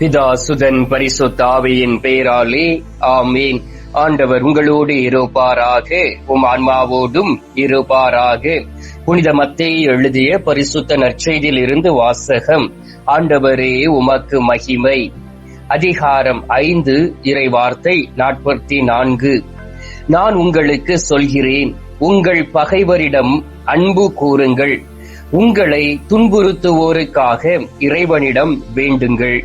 பிதா சுதன் பரிசுத்தாவியின் பெயராலே ஆமீன். ஆண்டவர் உங்களோடு இருப்பாராக உம் ஆன்மாவோடும் இருப்பாராக. புனித மத்தேயு எழுதிய பரிசுத்த நற்செய்தியில் இருந்து வாசகம் ஆண்டவரே உமக்கு மகிமை. அதிகாரம் ஐந்து இறை வார்த்தை நாற்பத்தி நான்கு. நான் உங்களுக்கு சொல்கிறேன் உங்கள் பகைவரிடம் அன்பு கூறுங்கள். உங்களை துன்புறுத்துவோருக்காக இறைவனிடம் வேண்டுங்கள்.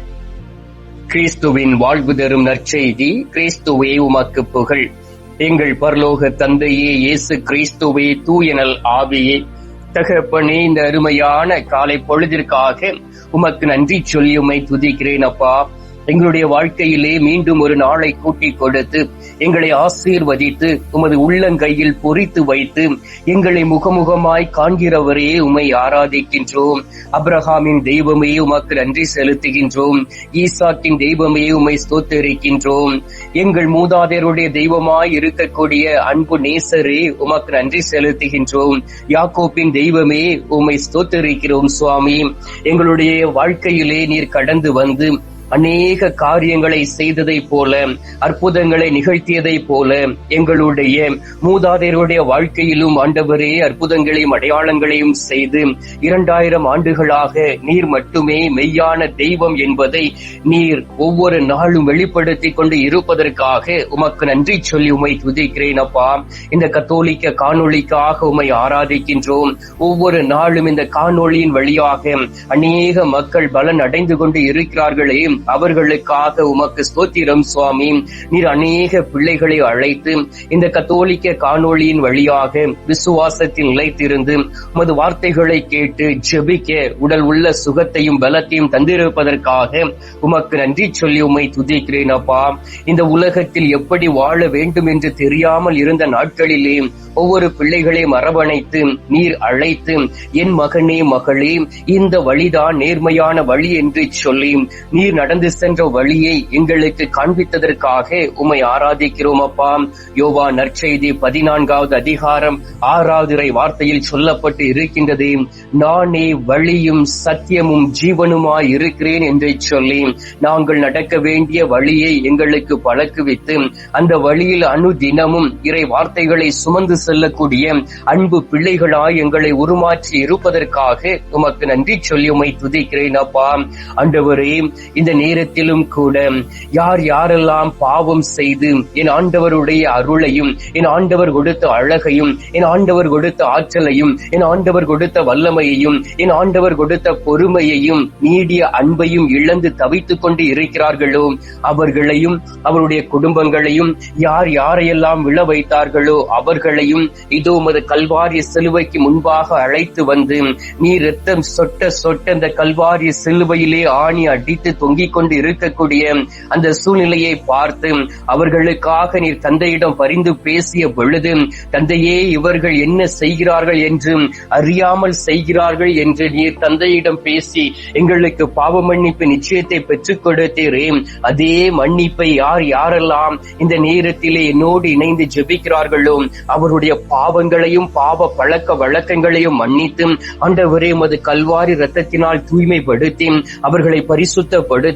கிறிஸ்துவின் வாழ்வு தரும் நற்செய்தி கிறிஸ்துவே உமக்கு புகழ். எங்கள் பரலோக தந்தையே இயேசு கிறிஸ்துவே தூயனல் ஆவியே. தகப்பனே இந்த அருமையான காலை பொழுதிற்காக உமக்கு நன்றி சொல்லி உமை துதிக்கிறேன் அப்பா. எங்களுடைய வாழ்க்கையிலே மீண்டும் ஒரு நாளை கூட்டி கொடுத்து எங்களை ஆசீர்வதித்து உமது உள்ளங்கையில் பொறித்து வைத்து எங்களை முகமுகமாய் காண்கிறவரே உமை ஆராதிக்கின்றோம். அப்ரஹாமின் தெய்வமே உமக்கு நன்றி செலுத்துகின்றோம். ஈசாக்கின் தெய்வமே உமை ஸ்தோத்தரிக்கின்றோம். எங்கள் மூதாதையருடைய தெய்வமாய் இருக்கக்கூடிய அன்பு நேசரே உமக்கு நன்றி செலுத்துகின்றோம். யாக்கோப்பின் தெய்வமே உமை ஸ்தோத்தரிக்கிறோம் சுவாமி. எங்களுடைய வாழ்க்கையிலே நீர் கடந்து வந்து அநேக காரியங்களை செய்ததை போல அற்புதங்களை நிகழ்த்தியதை போல எங்களுடைய மூதாதையருடைய வாழ்க்கையிலும் ஆண்டவரே அற்புதங்களையும் அடையாளங்களையும் செய்து இரண்டாயிரம் ஆண்டுகளாக நீர் மட்டுமே மெய்யான தெய்வம் என்பதை நீர் ஒவ்வொரு நாளும் வெளிப்படுத்திக் கொண்டு இருப்பதற்காக உமக்கு நன்றி சொல்லி உமை துதிக்கிறேன் அப்பா. இந்த கத்தோலிக்க காணொளிக்காக உமை ஆராதிக்கின்றோம். ஒவ்வொரு நாளும் இந்த காணொளியின் வழியாக அநேக மக்கள் பலன் அடைந்து கொண்டு இருக்கிறார்களே. அவர்களுக்காக உமக்கு ஸ்தோத்திரம் சுவாமி. நீர் அநேக பிள்ளைகளை அழைத்து இந்த கத்தோலிக்க காணொளியின் வழியாக விசுவாசத்தில் நிலைத்திருந்து உமது வார்த்தைகளை கேட்டு ஜெபிக்க உடல் உள்ள சுகத்தையும் பலத்தையும் தந்திருப்பதற்காக உமக்கு நன்றி சொல்லி உமை துதிக்கிறேன் அப்பா. இந்த உலகத்தில் எப்படி வாழ வேண்டும் என்று தெரியாமல் இருந்த நாட்களிலே ஒவ்வொரு பிள்ளைகளையும் அரவணைத்து நீர் அழைத்து என் மகனே மகளே இந்த வழிதான் நேர்மையான வழி என்று சொல்லி நீர் நடந்து சென்ற வழியை எங்களுக்கு காண்பித்ததற்காக உமை ஆராதிக்கிறோம் அப்பா. யோவா நற்செய்தி பதினான்காவது அதிகாரம் ஆறாவது இறை வார்த்தையில் சொல்லப்பட்டு இருக்கின்றது. நானே வழியும் சத்தியமும் ஜீவனுமாய் இருக்கிறேன் என்று சொல்லி நாங்கள் நடக்க வேண்டிய வழியை எங்களுக்கு பழக்குவித்து அந்த வழியில் அனுதினமும் இறை வார்த்தைகளை சுமந்து செல்லக்கூடிய அன்பு பிள்ளைகளாய் எங்களை உருமாற்றி இருப்பதற்காக உமக்கு நன்றி சொல்லி உமை துதிக்கிறேன் அப்பா. ஆண்டவரே இந்த நேரத்திலும் கூட யார் யாரெல்லாம் பாவம் செய்து என் ஆண்டவருடைய அருளையும் என் ஆண்டவர் கொடுத்த அழகையும் என் ஆண்டவர் கொடுத்த ஆற்றலையும் என் ஆண்டவர் கொடுத்த வல்லமையையும் என் ஆண்டவர் கொடுத்த பொறுமையையும் நீடிய அன்பையும் இழந்து தவித்துக் கொண்டு இருக்கிறார்களோ? அவர்களையும் அவருடைய குடும்பங்களையும் யார் யாரையெல்லாம் விழ வைத்தார்களோ? அவர்களையும் இதோ உமது கல்வாரிய சிலுவைக்கு முன்பாக அழைத்து வந்து நீ ரத்தம் சொட்ட சொட்ட அந்த கல்வாரிய சிலுவையிலே ஆணி அடித்து தொங்கி தொங்கிக் கொண்டு இருக்கக்கூடிய அந்த சூழ்நிலையை பார்த்து அவர்களுக்காக நீர் தந்தையிடம் பரிந்து பேசிய பொழுது தந்தையே இவர்கள் என்ன செய்கிறார்கள் என்று அறியாமல் செய்கிறார்கள் என்று நீர் தந்தையிடம் பேசி எங்களுக்கு பாவ மன்னிப்பு நிச்சயத்தை பெற்றுக் கொடுத்தீரே. அதே மன்னிப்பை யார் யாரெல்லாம் இந்த நேரத்திலே என்னோடு இணைந்து ஜெபிக்கிறார்களோ அவருடைய பாவங்களையும் பாவ பழக்க வழக்கங்களையும் மன்னித்து ஆண்டவரே மது கல்வாரி ரத்தத்தினால் தூய்மைப்படுத்தி அவர்களை பரிசுத்தப்படுத்தி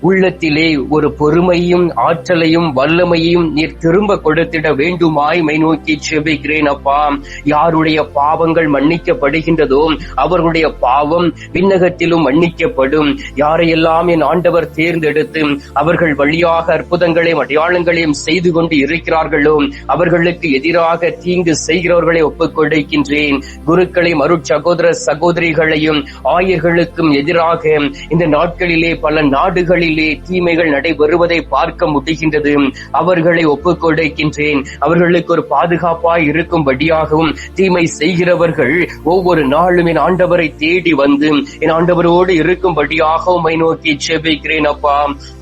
உள்ளத்திலே ஒரு பொறுமையும் ஆற்றலையும் வல்லமையும் நீர் திரும்ப கொடுத்திட வேண்டுமாய் மை நோக்கி செபிக்கிறேன் அப்பா. யாருடைய பாவங்கள் மன்னிக்கப்படுகின்றதோ அவர்களுடைய பாவம் விண்ணகத்திலும் மன்னிக்கப்படும். யாரையெல்லாம் என் ஆண்டவர் தேர்ந்தெடுத்து அவர்கள் வழியாக அற்புதங்களையும் அடையாளங்களையும் செய்து கொண்டு இருக்கிறார்களோ அவர்களுக்கு எதிராக தீங்கு செய்கிறவர்களை ஒப்புக் கொடுக்கின்றேன். குருக்களையும் அருட் சகோதர சகோதரிகளையும் ஆயர்களுக்கும் எதிராக இந்த நாட்களிலே பல நாடுகளிலே தீமைகள் நடைபெறுவதை பார்க்க முடிகின்றது. அவர்களை ஒப்புக்கொடுக்கின்றேன். அவர்களுக்கு ஒரு பாதுகாப்பாய் இருக்கும்படியாகவும் தீமை செய்கிறவர்கள் ஒவ்வொரு நாளும் என் ஆண்டவரை தேடி வந்து என் ஆண்டவரோடு இருக்கும்படியாக உம்மை நோக்கி செபிக்கிறேன் அப்பா.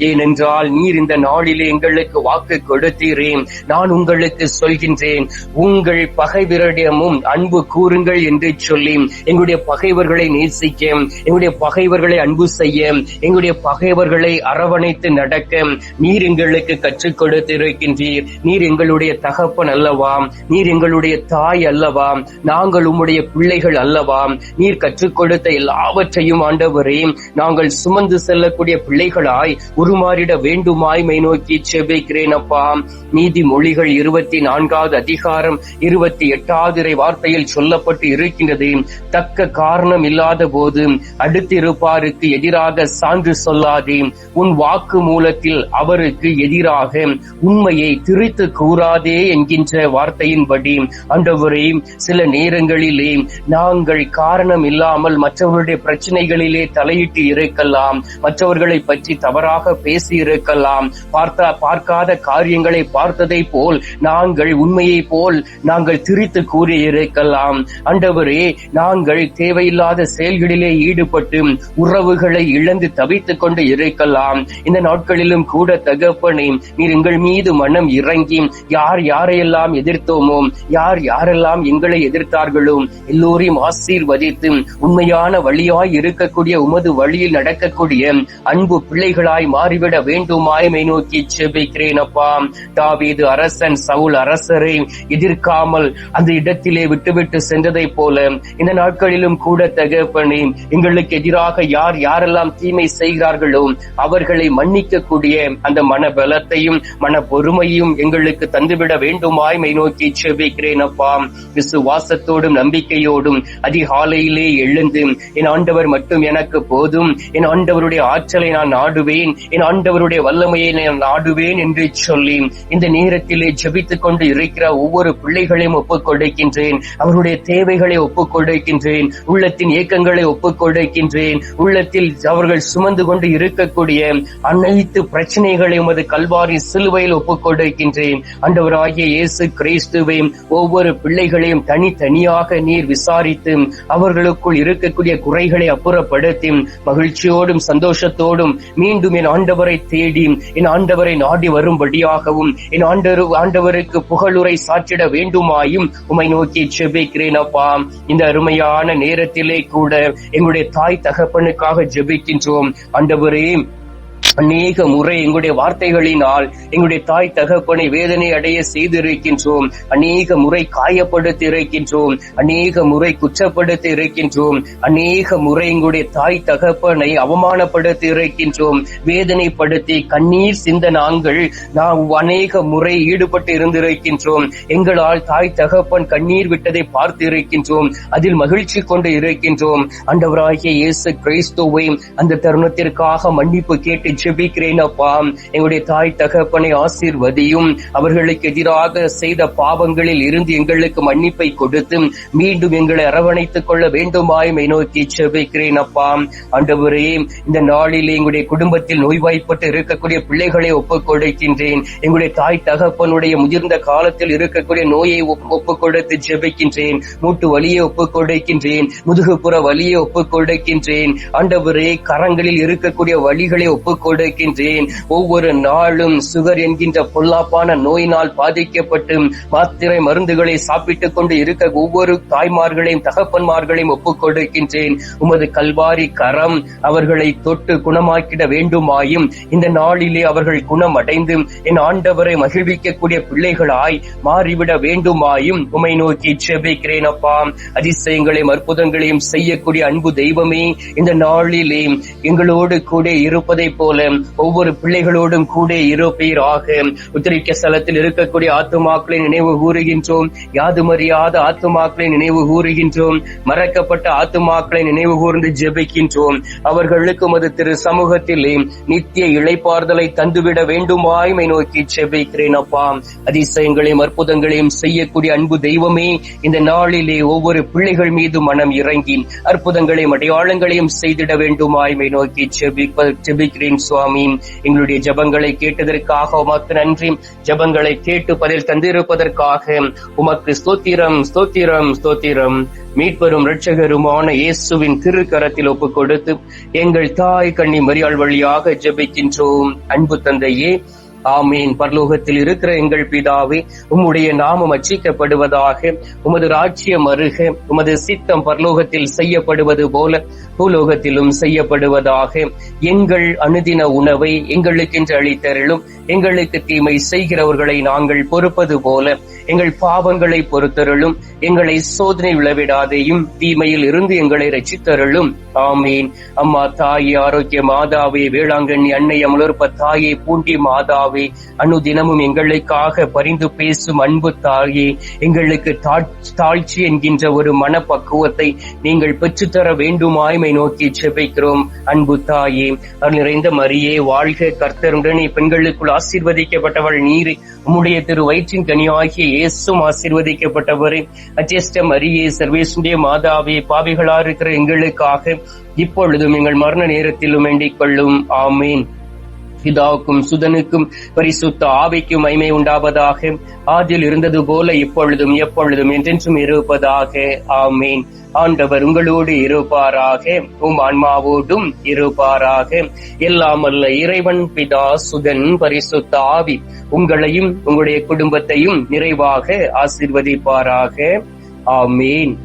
ஏனென்றால் நீர் இந்த நாளிலே எங்களுக்கு வாக்கு கொடுத்தீரேன் நான் உங்களுக்கு சொல்கின்றேன். உங்கள் பகைவரிடமும் அன்பு கூறுங்கள் என்று சொல்லி எங்களுடைய பகைவர்களை நேசிக்க எங்களுடைய பகைவர்களை அன்பு செய்ய எங்களுடைய பகை பகைவர்களை அரவணைத்து நடக்க நீர் எங்களுக்கு கற்றுக் கொடுத்திருக்கின்றீர். நீர் எங்களுடைய தகப்பன் அல்லவாம் நீர் எங்களுடைய தாய் அல்லவாம் நாங்கள் உம்முடைய பிள்ளைகள் அல்லவாம் நீர் கற்றுக் கொடுத்த எல்லாவற்றையும் ஆண்டவரே நாங்கள் சுமந்து செல்லக்கூடிய பிள்ளைகளாய் உருமாறிட வேண்டுமாய் மை நோக்கி செபிக்கிறேன் அப்பா. நீதி மொழிகள் இருபத்தி நான்காவது அதிகாரம் இருபத்தி எட்டாவது வார்த்தையில் சொல்லப்பட்டு இருக்கின்றது. தக்க காரணம் இல்லாத போது அடுத்திருப்பாருக்கு எதிராக சான்று கூறாதே உன் வாக்கு மூலத்தில் அவருக்கு எதிராக உண்மையை திரித்து கூறாதே என்கின்ற வார்த்தையின்படி அண்டவரே சில நேரங்களிலே நாங்கள் காரணம் இல்லாமல் மற்றவருடைய பிரச்சனைகளிலே தலையிட்டு இருக்கலாம் மற்றவர்களை பற்றி தவறாக பேசி இருக்கலாம் பார்த்தா பார்க்காத காரியங்களை பார்த்ததை போல் நாங்கள் உண்மையை போல் நாங்கள் திரித்து கூறி இருக்கலாம் அண்டவரே நாங்கள் தேவையில்லாத செயல்களிலே ஈடுபட்டு உறவுகளை இழந்து தவித்துக் கொண்டு இருக்கலாம். இந்த நாட்களிலும் கூட தகப்பனே நீர் எங்கள் மீது மனம் இறங்கி யார் யாரையெல்லாம் எதிர்த்தோமோ யார் யாரெல்லாம் எங்களை எதிர்த்தார்களோ எல்லோரையும் ஆசீர்வதித்து உண்மையான வழியாய் இருக்கக்கூடிய உமது வழியில் நடக்கக்கூடிய அன்பு பிள்ளைகளாய் மாறிவிட வேண்டுமாய் மை நோக்கி செபிக்கிறேன் அப்பா. தாவீது அரசன் சவுல் அரசரை எதிர்க்காமல் அந்த இடத்திலே விட்டுவிட்டு சென்றதை போல இந்த நாட்களிலும் கூட தகப்பனே எங்களுக்கு எதிராக யார் யாரெல்லாம் தீமை செய்கிறார்கள் இருக்கிறார்களோ அவர்களை மன்னிக்கக்கூடிய அந்த மன பலத்தையும் மன பொறுமையும் எங்களுக்கு தந்துவிட வேண்டுமாய் மை நோக்கி செபிக்கிறேன் அப்பா. விசுவாசத்தோடும் நம்பிக்கையோடும் அதிகாலையிலே எழுந்து என் ஆண்டவர் மட்டும் எனக்கு போதும். என் ஆண்டவருடைய ஆற்றலை நான் நாடுவேன். என் ஆண்டவருடைய வல்லமையை நான் நாடுவேன் என்று சொல்லி இந்த நேரத்திலே ஜபித்துக் கொண்டு இருக்கிற ஒவ்வொரு பிள்ளைகளையும் ஒப்புக் கொடுக்கின்றேன் அவருடைய தேவைகளை ஒப்புக் கொடுக்கின்றேன் உள்ளத்தின் இயக்கங்களை ஒப்புக் கொடுக்கின்றேன் உள்ளத்தில் அவர்கள் சுமந்து கொண்டு இருக்கக்கூடிய அனைத்து பிரச்சனைகளை உமது கல்வாரி சிலுவையில் ஒப்புக் கொடுக்கின்றேன் ஆண்டவராகிய இயேசு கிறிஸ்துவை ஒவ்வொரு பிள்ளைகளையும் தனித்தனியாக நீர் விசாரித்து அவர்களுக்குள் இருக்கக்கூடிய குறைகளை அப்புறப்படுத்தி மகிழ்ச்சியோடும் சந்தோஷத்தோடும் மீண்டும் என் ஆண்டவரை தேடி என் ஆண்டவரை நாடி வரும்படியாகவும் என் ஆண்டவர் ஆண்டவருக்கு புகழுரை சாற்றிட வேண்டுமாயும் உமை நோக்கி ஜெபிக்கிறேன் அப்பா. இந்த அருமையான நேரத்திலே கூட எங்களுடைய தாய் தகப்பனுக்காக ஜெபிக்கின்றோம். ஆண்டவர் கூறுகிறேன் அநேக முறை எங்களுடைய வார்த்தைகளினால் எங்களுடைய தாய் தகப்பனை வேதனை அடைய செய்திருக்கின்றோம். அநேக முறை காயப்படுத்தி இருக்கின்றோம். அநேக முறை குற்றப்படுத்தி இருக்கின்றோம். அநேக முறை எங்களுடைய தாய் தகப்பனை அவமானப்படுத்தி இருக்கின்றோம். வேதனைப்படுத்தி கண்ணீர் சிந்த நாங்கள் நாம் அநேக முறை ஈடுபட்டு இருந்திருக்கின்றோம். எங்களால் தாய் தகப்பன் கண்ணீர் விட்டதை பார்த்து இருக்கின்றோம். அதில் மகிழ்ச்சி கொண்டு இருக்கின்றோம். அண்டவராகிய இயேசு கிறிஸ்துவை அந்த தருணத்திற்காக மன்னிப்பு கேட்டு ஜெபிக்கிறேன் அப்பா. எங்களுடைய தாய் தகப்பனை ஆசீர்வதியும். அவர்களுக்கு எதிராக செய்த பாவங்களில் இருந்து எங்களுக்கு மன்னிப்பை கொடுத்து மீண்டும் எங்களை அரவணைத்துக் கொள்ள வேண்டுமாயும் நோக்கி செபிக்கிறேன் அப்பா. ஆண்டவரே இந்த நாளில் எங்களுடைய குடும்பத்தில் நோய்வாய்ப்பட்டு இருக்கக்கூடிய பிள்ளைகளை ஒப்புக் கொடுக்கின்றேன். எங்களுடைய தாய் தகப்பனுடைய முதிர்ந்த காலத்தில் இருக்கக்கூடிய நோயை ஒப்புக் கொடுத்து ஜெபிக்கின்றேன் மூட்டு வலியை ஒப்புக் கொடுக்கின்றேன். முதுகுப்புற வலியை ஒப்புக் கொடுக்கின்றேன். ஆண்டவரே கரங்களில் இருக்கக்கூடிய வழிகளை ஒப்புக் கொடுக்கின்றேன். ஒவ்வொரு நாளும் சுகர் என்கின்ற பொல்லாப்பான நோயினால் பாதிக்கப்பட்டு மாத்திரை மருந்துகளை சாப்பிட்டுக் கொண்டு இருக்க ஒவ்வொரு தாய்மார்களையும் தகப்பன்மார்களையும் ஒப்புக் கொடுக்கின்றேன். உமது கல்வாரி கரம் அவர்களை தொட்டு குணமாக்கிட வேண்டுமாயும் இந்த நாளிலே அவர்கள் குணமடைந்து என் ஆண்டவரை மகிழ்விக்கக்கூடிய பிள்ளைகளாய் மாறிவிட வேண்டுமாயும் உமை நோக்கி செபிக்கிறேன் அப்பா. அதிசயங்களையும் அற்புதங்களையும் செய்யக்கூடிய அன்பு தெய்வமே இந்த நாளிலே எங்களோடு கூட இருப்பதை போல ஒவ்வொரு பிள்ளைகளோடும் கூட இருப்பீராக. உத்திரிக்க ஸ்தலத்தில் இருக்கக்கூடிய ஆத்துமாக்களை நினைவு கூறுகின்றோம். யாதுமறியாத ஆத்துமாக்களை நினைவு கூறுகின்றோம். மறக்கப்பட்ட ஆத்துமாக்களை நினைவு கூர்ந்து ஜெபிக்கின்றோம். அவர்களுக்கும் அது திரு சமூகத்திலே நித்திய இழைப்பார்தலை தந்துவிட வேண்டுமாய்மை நோக்கி ஜெபிக்கிறேன் அப்பா. அதிசயங்களையும் அற்புதங்களையும் செய்யக்கூடிய அன்பு தெய்வமே இந்த நாளிலே ஒவ்வொரு பிள்ளைகள் மீது மனம் இறங்கி அற்புதங்களையும் அடையாளங்களையும் செய்திட வேண்டுமாய்மை நோக்கி ஜெபிக்கிறேன் சுவாமி எங்களுடைய ஜெபங்களை கேட்டதற்காக உமக்கு நன்றி. ஜபங்களை கேட்டு பதில் தந்திருப்பதற்காக உமக்கு ஸ்தோத்திரம் ஸ்தோத்திரம் ஸ்தோத்திரம். மீட்பெரும் இரட்சகருமான இயேசுவின் திருக்கரத்தில் ஒப்புக் கொடுத்து எங்கள் தாய் கண்ணி மரியாள் வழியாக ஜெபிக்கின்றோம். அன்பு தந்தையே ஆமீன். பரலோகத்தில் இருக்கிற எங்கள் பிதாவே உம்முடைய நாமம் அச்சிக்கப்படுவதாக உமது ராஜ்யம் அருக உமது சித்தம் பரலோகத்தில் செய்யப்படுவது போல பூலோகத்திலும் செய்யப்படுவதாக எங்கள் அனுதின உணவை எங்களுக்கென்று அளித்தருளும். எங்களுக்கு தீமை செய்கிறவர்களை நாங்கள் பொறுப்பது போல எங்கள் பாவங்களை பொறுத்தருளும். எங்களை சோதனை விளவிடாதையும் தீமையில் இருந்து எங்களை ரச்சித்தருளும் ஆமீன். அம்மா தாயே ஆரோக்கிய மாதாவே வேளாங்கண்ணி அன்னை அமலர்ப்ப தாயே பூண்டி மாதாவே அனுதினமும் எங்களுக்காக பரிந்து பேசும் அன்பு தாயே எங்களுக்கு தாழ்ச்சி என்கின்ற ஒரு மனப்பக்குவத்தை நீங்கள் பெற்றுத்தர வேண்டுமாய்மை நோக்கி செபிக்கிறோம். அன்பு தாயே அருள் நிறைந்த மரியே வாழ்க கர்த்தருடனே. பெண்களுக்குள் ஆசீர்வதிக்கப்பட்டவள் நீர். உம்முடைய திரு வயிற்றின் கனியாகிய இயேசும் ஆசீர்வதிக்கப்பட்டவர். அச்சேஷ்ட மரியே சர்வேசுடைய மாதாவே பாவிகளா இருக்கிற எங்களுக்காக இப்பொழுதும் எங்கள் மரண நேரத்திலும் வேண்டிக் கொள்ளும். ஆமீன். பிதாவுக்கும் சுதனுக்கும் பரிசுத்த ஆவிக்கும் மைமை உண்டாவதாக. ஆதில் இருந்தது போல இப்பொழுதும் எப்பொழுதும் என்றென்றும் இருப்பதாக. ஆமீன். ஆண்டவர் உங்களோடு இருப்பாராக. உம் ஆன்மாவோடும் இருப்பாராக. எல்லாம் அல்ல இறைவன் பிதா சுதன் பரிசுத்த ஆவி. உங்களையும் உங்களுடைய குடும்பத்தையும் நிறைவாக ஆசிர்வதிப்பாராக. ஆமீன்.